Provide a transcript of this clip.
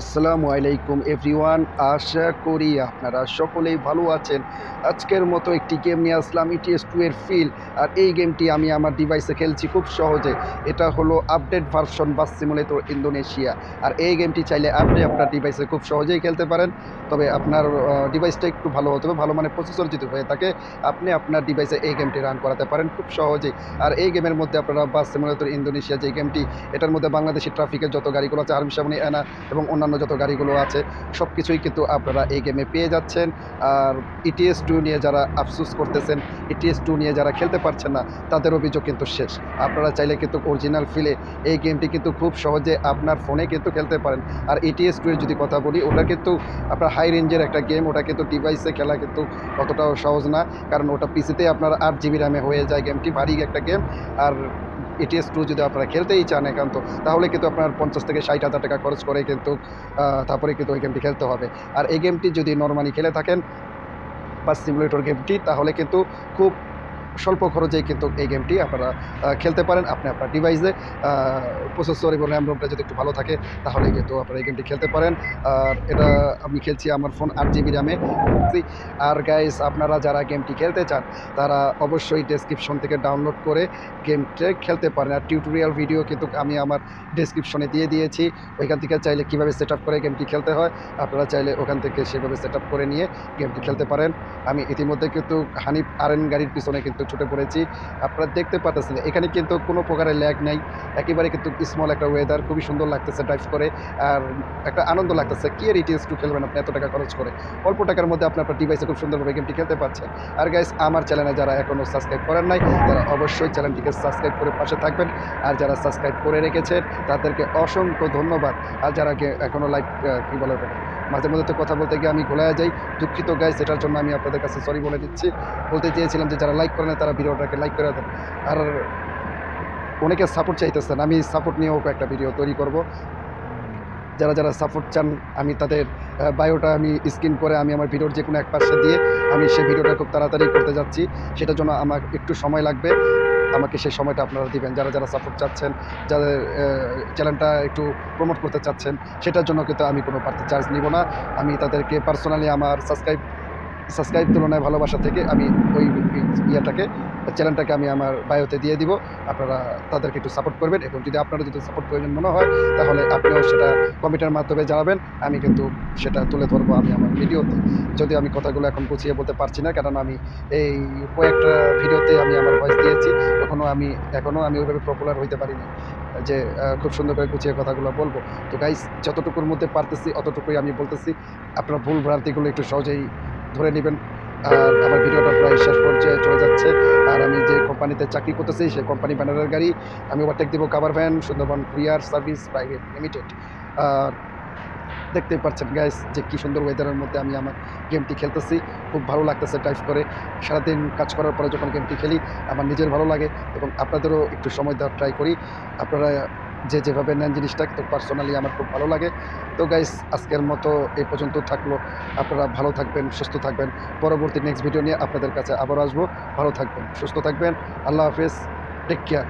আসসালামু আলাইকুম এভরিওয়ান, আশা করি আপনারা সকলেই ভালো আছেন। আজকের মতো একটি গেম নিয়ে আসলাম ইটিএস টু এর ফিল আর এই গেমটি আমি আমার ডিভাইসে খেলছি খুব সহজে। এটা হলো update version bus simulator Indonesia আর এই গেমটি চাইলে আপনি আপনার ডিভাইসে খুব সহজেই খেলতে পারেন। তবে আপনার ডিভাইসটা একটু ভালো হতে হবে, ভালো মানে প্রসেসর যদি হয়ে থাকে, আপনি আপনার ডিভাইসে এই গেমটি রান করাতে পারেন খুব সহজেই আর এই গেমের মধ্যে আপনারা বাস সিমুলেটর ইন্দোনেশিয়া যে গেমটি এটার মধ্যে বাংলাদেশি ট্রাফিকের যত গাড়িগুলো আছে আর্মি সামনে এনা এবং অন্যান্য যত গাড়িগুলো আছে সব কিছুই কিন্তু আপনারা এই গেমে পেয়ে যাচ্ছেন। আর ইটিএস টু নিয়ে যারা আফসুস করতেছেন ইটিএস টু নিয়ে যারা খেলতে পারছেন না, তাদের অভিযোগ কিন্তু শেষ। আপনারা চাইলে কিন্তু অরিজিনাল ফিলে এই গেমটি কিন্তু খুব সহজে আপনার ফোনে কিন্তু খেলতে পারেন। আর ইটিএস টু এর যদি কথা বলি, ওটা কিন্তু আপনার হাই রেঞ্জের একটা গেম ওটা কিন্তু ডিভাইসে খেলা কিন্তু অতটাও সহজ না। কারণ ওটা পিসিতে আপনার আট জিবি র্যামে হয়ে যায় গেমটি ভারী একটা গেম আর এটিএস টু যদি আপনারা খেলতেই চান একান্ত তাহলে কিন্তু আপনার পঞ্চাশ থেকে ষাট হাজার টাকা খরচ করে কিন্তু তারপরে কিন্তু ওই গেমটি খেলতে হবে। আর এই গেমটি যদি নর্মালি খেলে থাকেন বা সিমুলেটর গেমটি তাহলে কিন্তু খুব স্বল্প খরচেই কিন্তু এই গেমটি আপনারা খেলতে পারেন। আপনি আপনার ডিভাইসে প্রসেসর এবং র্যাম রোমটা যদি একটু ভালো থাকে, তাহলে কিন্তু আপনারা এই গেমটি খেলতে পারেন। আর এটা আমি খেলছি আমার ফোন আট জিবি র্যামে আর গাইস আপনারা যারা গেমটি খেলতে চান, তারা অবশ্যই ডেসক্রিপশন থেকে ডাউনলোড করে গেমটা খেলতে পারেন। আর টিউটোরিয়াল ভিডিও কিন্তু আমি আমার ডেসক্রিপশনে দিয়ে দিয়েছি। ওইখান থেকে চাইলে কীভাবে সেট করে গেমটি খেলতে হয়, আপনারা চাইলে ওখান থেকে সেভাবে সেট করে নিয়ে গেমটি খেলতে পারেন। আমি ইতিমধ্যে কিন্তু হানিফ আরএন গাড়ির পিছনে কিন্তু ছুটে পড়েছি আপনারা দেখতে পাচ্ছেন এখানে কিন্তু কোনো প্রকারের ল্যাগ নেই। একেবারে কিন্তু স্মল একটা ওয়েদার খুবই সুন্দর লাগতেছে ড্রাইভ করে। আর একটা আনন্দ লাগতেছে, কি আর ইটিএস টু খেলবেন আপনি এত টাকা খরচ করে? অল্প টাকার মধ্যে আপনি আপনার ডিভাইসে খুব সুন্দরভাবে গেমটি খেলতে পারছেন। আর গাইস আমার চ্যানেলে যারা এখনও সাবস্ক্রাইব করেন নাই, তারা অবশ্যই চ্যানেলটিকে সাবস্ক্রাইব করে পাশে থাকবেন। আর যারা সাবস্ক্রাইব করে রেখেছেন, তাদেরকে অসংখ্য ধন্যবাদ। আর যারা এখনও লাইক কী বলে মাঝে মধ্যে তো কথা বলতে গিয়ে আমি গোলায় যাই দুঃখিত গাইস এটার জন্য আমি আপনাদের কাছে সরি বলে দিচ্ছি। বলতে চেয়েছিলাম যে যারা লাইক করে না, তারা ভিডিওটাকে লাইক করে দেন। আর অনেকে সাপোর্ট চাইতেছেন আমি সাপোর্ট নিয়েও একটা ভিডিও তৈরি করব। যারা যারা সাপোর্ট চান আমি তাদের বায়োটা আমি স্ক্রিন করে আমি আমার ভিডিওর যে কোনো এক পাশে দিয়ে আমি সেই ভিডিওটা খুব তাড়াতাড়ি করতে যাচ্ছি। সেটার জন্য আমার একটু সময় লাগবে। আমাকে সেই সময়টা আপনারা দিবেন। যারা যারা সাপোর্ট চাচ্ছেন, যাদের চ্যানেলটা একটু প্রমোট করতে চাচ্ছেন, সেটার জন্য কিন্তু আমি কোনো পার্টি চার্জ নিব না। আমি তাদেরকে পার্সোনালি আমার সাবস্ক্রাইব সাবস্ক্রাইব তুলনায় ভালোবাসা থেকে আমি ওই ইয়েটাকে, চ্যানেলটাকে আমি আমার বায়োতে দিয়ে দিব। আপনারা তাদেরকে একটু সাপোর্ট করবেন এবং যদি আপনারা যদি সাপোর্ট প্রয়োজন মনে হয়, তাহলে আপনিও সেটা কমেন্টের মাধ্যমে জানাবেন। আমি কিন্তু সেটা তুলে ধরবো আমি আমার ভিডিওতে। যদি আমি কথাগুলো এখন গুছিয়ে বলতে পারছি না কারণ আমি এই কয়েকটা ভিডিওতে আমি আমার ভয়েস দিয়েছি। এখনও আমি এখনও আমি ওইভাবে পপুলার হইতে পারিনি, যে খুব সুন্দর করে গুছিয়ে কথাগুলো বলব। তো গাইস যতটুকুর মধ্যে পারতেছি, অতটুকুই আমি বলতেছি। আপনার ভুল ভ্রান্তিগুলো একটু সহজেই ধরে নেবেন, আর আমার ভিডিওটা প্রায় শেষ পর্যায়ে চলে যাচ্ছে। আর আমি যে কোম্পানিতে চাকরি করতেছি, সেই কোম্পানি ব্যানারের গাড়ি আমি ওভারটেক দিব cover van Sundarban courier service private limited আর দেখতেই পাচ্ছেন গাইস যে কী সুন্দর ওয়েদারের মধ্যে আমি আমার গেমটি খেলতেছি। খুব ভালো লাগতেছে ড্রাইভ করে। সারাদিন কাজ করার পরে যখন গেমটি খেলি, আমার নিজের ভালো লাগে এবং আপনাদেরও একটু সময় দেওয়ার ট্রাই করি। আপনারা যে যেভাবে নেন জিনিসটা তো পার্সোনালি আমার খুব ভালো লাগে। তো গাইস আজকের মতো এই পর্যন্ত থাকল। আপনারা ভালো থাকবেন, সুস্থ থাকবেন। পরবর্তী নেক্সট ভিডিও নিয়ে আপনাদের কাছে আবার আসব। ভালো থাকবেন, সুস্থ থাকবেন। আল্লাহ হাফেজ। Take care